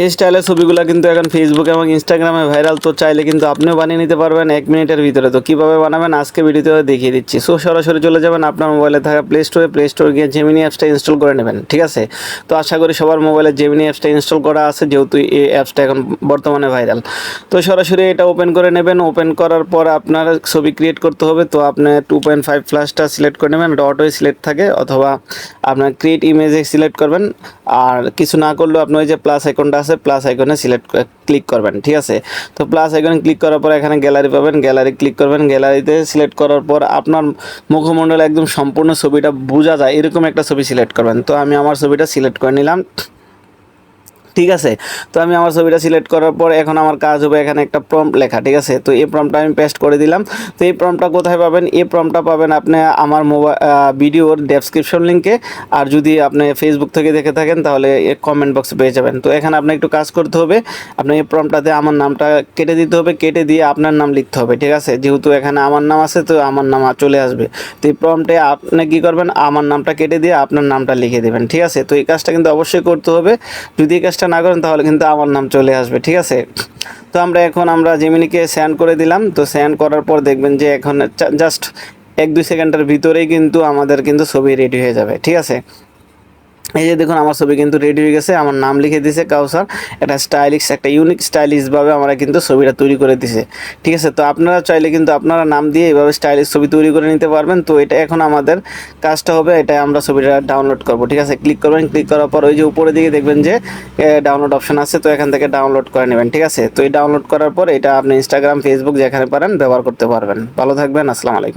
এই স্টাইলের ছবিগুলো কিন্তু এখন ফেসবুক এবং ইনস্টাগ্রামে ভাইরাল তো চাইলে কিন্তু আপনিও বানিয়ে নিতে পারবেন এক মিনিটের ভিতরে। তো কীভাবে বানাবেন? আজকে ভিডিওতে দেখিয়ে দিচ্ছি। সো সরাসরি চলে যাবেন আপনার মোবাইলে থাকা প্লে স্টোরে প্লে স্টোরে গিয়ে জেমিনি অ্যাপসটা ইনস্টল করে নেবেন, ঠিক আছে? তো আশা করি সবার মোবাইলে জেমিনি অ্যাপসটা ইনস্টল করা আছে, যেহেতু এই অ্যাপসটা এখন বর্তমানে ভাইরাল তো সরাসরি এটা ওপেন করে নেবেন। ওপেন করার পর আপনার ছবি ক্রিয়েট করতে হবে। তো আপনি টু পয়েন্ট ফাইভ প্লাসটা সিলেক্ট করে নেবেন। এটা সিলেক্ট থাকে, অথবা আপনার ক্রিয়েট ইমেজে সিলেক্ট করবেন। আর কিছু না করলেও আপনি ওই যে প্লাস আইকনটা আছে প্লাস আইকনে সিলেক্ট ক্লিক করবেন, ঠিক আছে? তো প্লাস আইকনে ক্লিক করার পর এখানে গ্যালারি পাবেন গ্যালারি ক্লিক করবেন গ্যালারিতে সিলেক্ট করার পর আপনার মুখমণ্ডলে একদম সম্পূর্ণ ছবিটা বোঝা যায়, এরকম একটা ছবি সিলেক্ট করবেন। তো আমি আমার ছবিটা সিলেক্ট করে নিলাম। ঠিক আছে? তো আমি আমার ছবিটা সিলেক্ট করার পর এখন আমার কাজ হবে এখানে একটা প্রম্পট লেখা, ঠিক আছে? তো এই প্রম্পটটা আমি পেস্ট করে দিলাম। তো এই প্রম্পটটা কোথায় পাবেন? এই প্রম্পটটা পাবেন আপনি আমার মোবাইল ভিডিওর ডেসক্রিপশন লিঙ্কে আর যদি আপনি ফেসবুক থেকে দেখে থাকেন, তাহলে কমেন্ট বক্সে পেয়ে যাবেন। তো এখানে আপনি একটু কাজ করতে হবে। আপনি এই প্রম্পটটাতে আমার নামটা কেটে দিতে হবে। কেটে দিয়ে আপনার নাম লিখতে হবে, ঠিক আছে? যেহেতু এখানে আমার নাম আছে, তো আমার নাম চলে আসবে। তো এই প্রম্পটে আপনি কী করবেন? আমার নামটা কেটে দিয়ে আপনার নামটা লিখে দেবেন, ঠিক আছে? তো এই কাজটা কিন্তু অবশ্যই করতে হবে। যদি এই কাজটা না করেন তাহলে কিন্তু আমার নাম চলে আসবে, ঠিক আছে? তো আমরা এখন আমরা জেমিনিকে স্যান্ড করে দিলাম, তো স্যান্ড করার পর দেখবেন যে এখন জাস্ট এক দুই সেকেন্ডের ভিতরেই কিন্তু আমাদের কিন্তু ছবি রেডি হয়ে যাবে, ঠিক আছে? এই যে দেখুন, আমার ছবি কিন্তু রেডি হয়ে গেছে। আমার নাম লিখে দিছে কাউসার। একটা স্টাইলিশ একটা ইউনিক স্টাইলিশভাবে আমরা কিন্তু ছবিটা তৈরি করে দিছে ঠিক আছে? তো আপনারা চাইলে কিন্তু আপনারা নাম দিয়ে এইভাবে স্টাইলিশ ছবি তৈরি করে নিতে পারবেন। তো এটা এখন আমাদের কাজটা হবে, এটা আমরা ছবিটা ডাউনলোড করব। ঠিক আছে? ক্লিক করবেন। ক্লিক করার পর ওই যে উপরে দিকে দেখবেন যে ডাউনলোড অপশন আছে। তো এখান থেকে ডাউনলোড করে নেবেন। ঠিক আছে? তো এই ডাউনলোড করার পর এটা আপনি ইনস্টাগ্রাম ফেসবুক যেখানে পারেন ব্যবহার করতে পারবেন। ভালো থাকবেন। আসসালামু আলাইকুম।